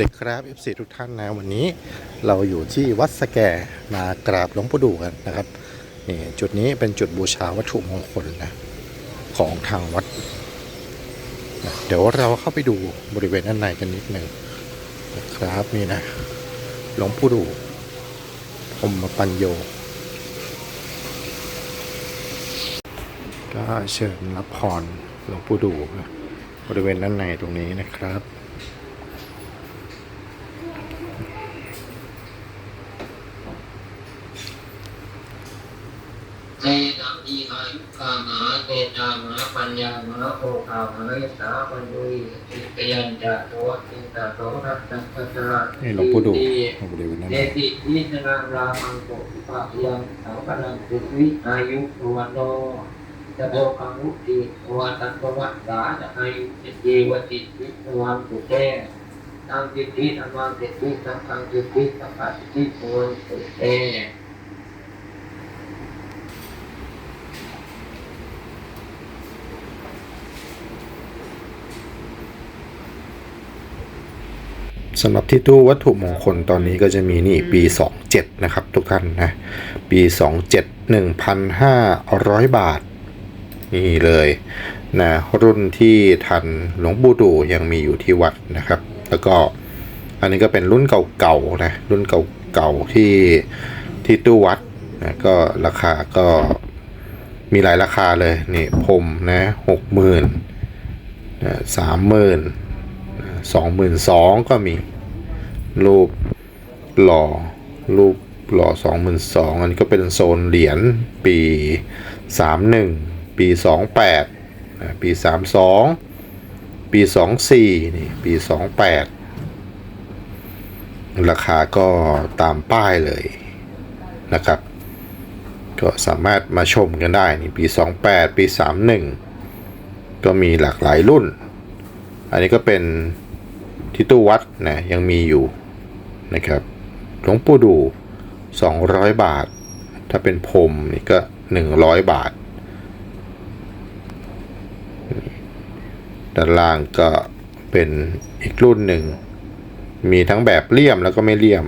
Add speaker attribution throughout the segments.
Speaker 1: เด็กครับ FC ทุกท่านนะวันนี้เราอยู่ที่วัดสแกมากราบหลวงปู่ดูกันนะครับนี่จุดนี้เป็นจุดบูชาวัตถุมงคลนะของทางวัดนะเดี๋ยวเราเข้าไปดูบริเวณด้านในกันนิดหนึ่งนะครับนี่นะหลวงปู่ดูพรมปัญโย ก็เชิญรับพรหลวงปู่ดู บริเวณด้านในตรงนี้นะครับ
Speaker 2: เตนะอีอายุกามาเตจามาปัญญามาโอคามหาเมตตาปัญญุยติเตยัญจะโตติตาโตรัตตัสสะ
Speaker 1: นี่หลวงปู่ดูบริเวณด้าน
Speaker 2: เด
Speaker 1: ใน
Speaker 2: ติวิสนารามังโกปะยังสังกังสุวิอายุวันโนจะโตกังมุติวัตันตวัตสาจะอายุเจเจวติวิสวันสุเตตังจิตติธรรมังจิตติสังฆังจิตติสัพพะจิตติโพสุเต
Speaker 1: สำหรับที่ตู้วัตถุมงคลตอนนี้ก็จะมีนี่ปี 27 นะครับทุกท่านนะ ปี 27 1,500 บาท นี่เลยนะรุ่นที่ทันหลวงปู่ดูยังมีอยู่ที่วัดนะครับ แล้วก็อันนี้ก็เป็นรุ่นเก่าๆนะรุ่นเก่าๆที่ที่ตู้วัดนะก็ราคาก็มีหลายราคาเลยนี่พรมนะหกหมื่นสามหมื่น สองหมื่นสองก็มี รูปหล่อ รูปหล่อสองหมื่นสองอันนี้ก็เป็นโซนเหรียญปีสามหนึ่งปีสองแปดปีสามสองปีสองสี่นี่ปีสองแปดราคาก็ตามป้ายเลยนะครับ ก็สามารถมาชมกันได้นี่ปี 28 ปี 31 ก็มีหลากหลายรุ่น อันนี้ก็เป็น ที่ตู้วัดนะยังมีอยู่นะครับหลวงปู่ดู 200 บาท ถ้าเป็นพรมนี่ก็ 100 บาท ด้านล่างก็เป็นอีกรุ่นหนึ่ง มีทั้งแบบเลี่ยมแล้วก็ไม่เลี่ยม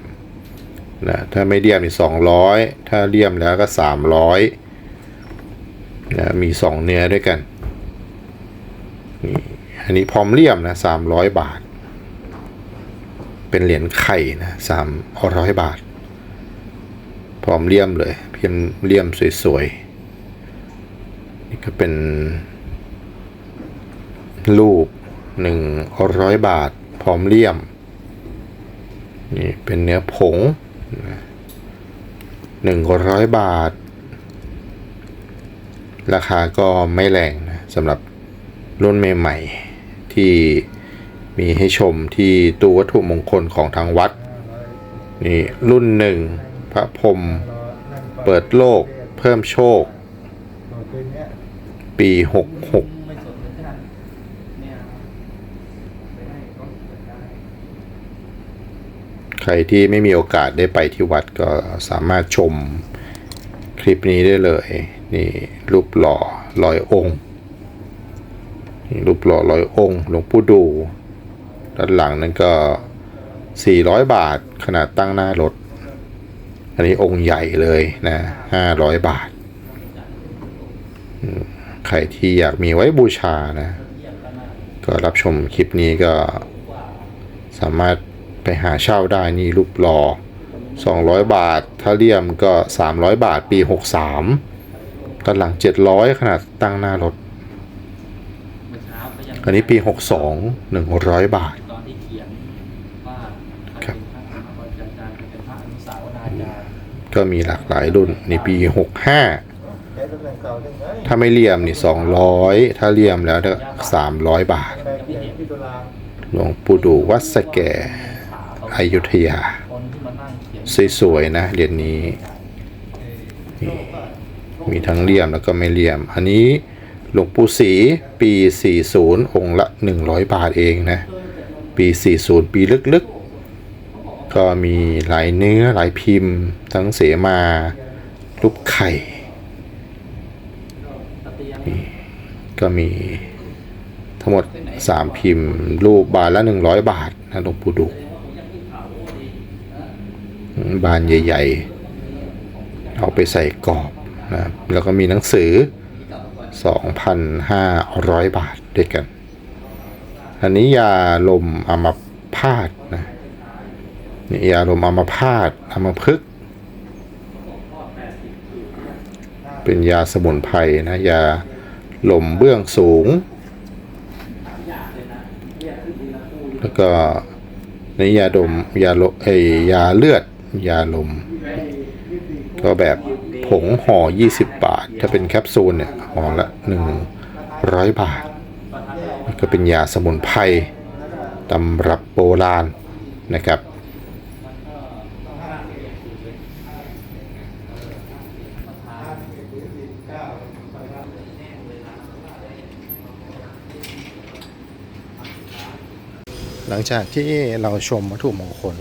Speaker 1: นะถ้าไม่เลี่ยมนี่200 ถ้าเลี่ยมแล้วก็ 300นะมี 2 เนื้อด้วยกัน อันนี้พร้อมเลี่ยมนะสามร้อยบาท เป็นเหรียญไข่นะสามร้อยบาท พร้อมเลี่ยมเลยเพียงเลี่ยมสวยๆ นี่ก็เป็น รูปหนึ่งร้อยบาท พร้อมเลี่ยม นี่เป็นเนื้อผงหนึ่งร้อยบาท ราคาก็ไม่แรงนะสำหรับรุ่นใหม่ๆที่ มีให้ชมที่ตู้วัตถุมงคลของทางวัด นี่รุ่นหนึ่งพระพรมเปิดโลกเพิ่มโชค ปี66ใครที่ไม่มีโอกาสได้ไปที่วัดก็สามารถชมคลิปนี้ได้เลย นี่รูปหล่อลอยองค์รูปหล่อร้อยองค์หลวงปู่ดู ด้านหลังนั้นก็ 400 บาทขนาดตั้งหน้ารถ อันนี้องค์ใหญ่เลยนะ500 บาท ใครที่อยากมีไว้บูชานะ ก็รับชมคลิปนี้ก็สามารถไปหาเช่าได้นี่รูปหล่อ200 บาท ถ้าเลี่ยมก็ 300 บาทปี 63ด้านหลัง 700 ขนาดตั้งหน้ารถอันนี้ปี 62 100 บาท
Speaker 3: ตอนที่เขียนว่า
Speaker 1: ครับ
Speaker 3: พระมหาจารย์เป็นพระอนุสาวนาจารย์
Speaker 1: ก็มีหลากหลายรุ่นนี่ปี 65 ถ้าไม่เลี่ยมนี่200 ถ้าเลี่ยมแล้วก็300 บาท หลวงปู่ดูวัดสแกอยุธยา สวยๆนะเหรียญนี้นี่มีทั้งเลี่ยมแล้วก็ไม่เลี่ยม อันนี้หลวงปู่ศรีปี 40 องค์ละ 100 บาทเองนะ ปี 40 ปีลึกๆ ก็มีหลายเนื้อหลายพิมพ์ ทั้งเสมารูปไข่ ก็มีทั้งหมด 3 พิมพ์ รูปบาทละ 100 บาทนะหลวงปู่ดู
Speaker 3: เบา
Speaker 1: นใหญ่ๆ เอาไปใส่กรอบนะแล้วก็มีหนังสือ 2,500 บาทด้วยกัน อันนี้ยาลมอัมพาต นะนี่ยาลมอัมพาตอัมพฤกษ์เป็นยาสมุนไพรนะยาลมเบื้องสูง แล้วก็ในยาดมยาลมเอยยาเลือด ยาลม ก็แบบผงห่อ 20 บาท ถ้าเป็นแคปซูลเนี่ยห่อละ100 บาท ก็เป็นยาสมุนไพรตำรับโบราณนะครับ หลังจากที่เราชมวัตถุมงคล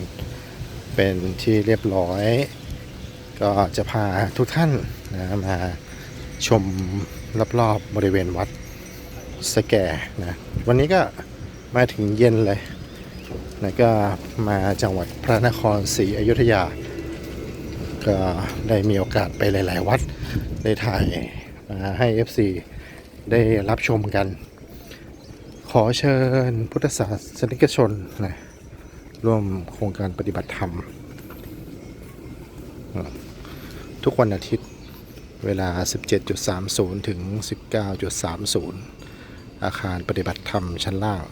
Speaker 1: เป็นที่เรียบร้อย ก็จะพาทุกท่านนะมาชมรอบๆบริเวณวัดสแกนะวันนี้ก็มาถึงเย็นเลยนะก็มาจังหวัดพระนครศรีอยุธยา ก็ได้มีโอกาสไปหลาย ๆ วัดได้ถ่ายมาให้ FC ได้รับชมกัน อเชิญพุทธศาสนิกชนนะร่วมโครงการปฏิบัติธรรม ทุกวันอาทิตย์เวลา 17.30 ถึง 19.30 อาคารปฏิบัติธรรมชั้นล่าง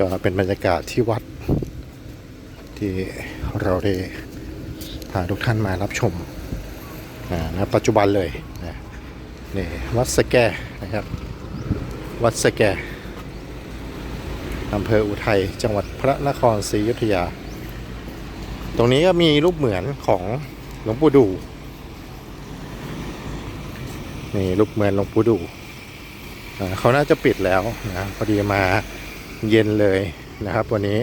Speaker 1: ก็เป็นบรรยากาศที่วัด ที่เราได้พาทุกท่านมารับชมอ่าณปัจจุบันเลยนะนี่วัดสแกนะครับ วัดสแกอำเภออุทัยจังหวัดพระนครศรีอยุธยา ตรงนี้ก็มีรูปเหมือนของหลวงปู่ดูนี่รูปเหมือนหลวงปู่ดู่เขาน่าจะปิดแล้วนะพอดีมา เย็นเลยนะครับวันนี้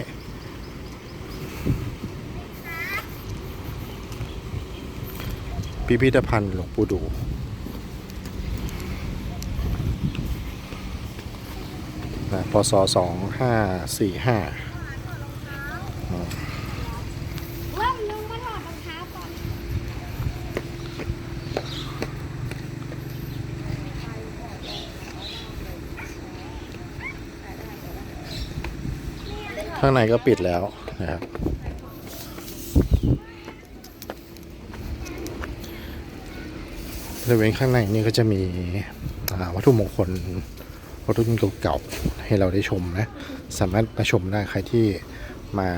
Speaker 1: พิพิธภัณฑ์หลวงปู่ดูนะพศสองห้าสี่ห้า
Speaker 4: เริ่มลงมาถอดรองเท้าก่อน
Speaker 1: ข้างในก็ปิดแล้วนะครับ บริเวณข้างในนี่ก็จะมีวัตถุมงคลวัตถุมงคลเก่าๆให้เราได้ชมนะ สามารถมาชมได้ใครที่มา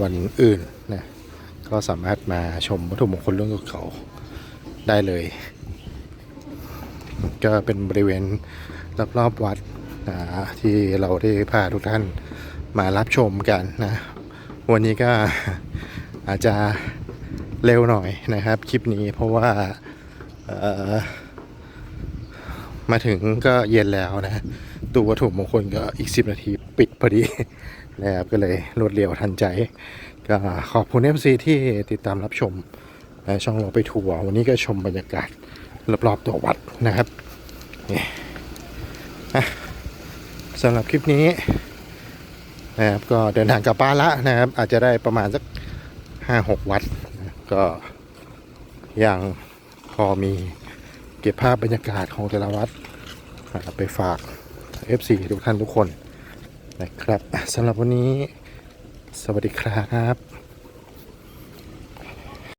Speaker 1: วันอื่นนะก็สามารถมาชมวัตถุมงคลเรื่องเก่าๆได้เลย ก็เป็นบริเวณรอบๆวัด นะที่เราได้พาทุกท่านมารับชมกันนะ วันนี้ก็อาจจะเร็วหน่อยนะครับคลิปนี้เพราะว่ามาถึงก็เย็นแล้วนะตัววัตถุมงคลก็อีก 10 นาทีปิดพอดีนะครับก็เลยรวดเร็วทันใจ ก็ขอบคุณ FC ที่ติดตามรับชมในช่องเราไปทัวร์วันนี้ก็ชมบรรยากาศรอบๆตัววัดนะครับนี่อะ สำหรับคลิปนี้นะครับก็เดินทางกลับบ้านละนะครับ อาจจะได้ประมาณสักห้าหกวัดก็ยังพอมีเก็บภาพบรรยากาศของแต่ละวัดไปฝาก FC ทุกท่านทุกคนนะครับสำหรับวันนี้สวัสดีครับ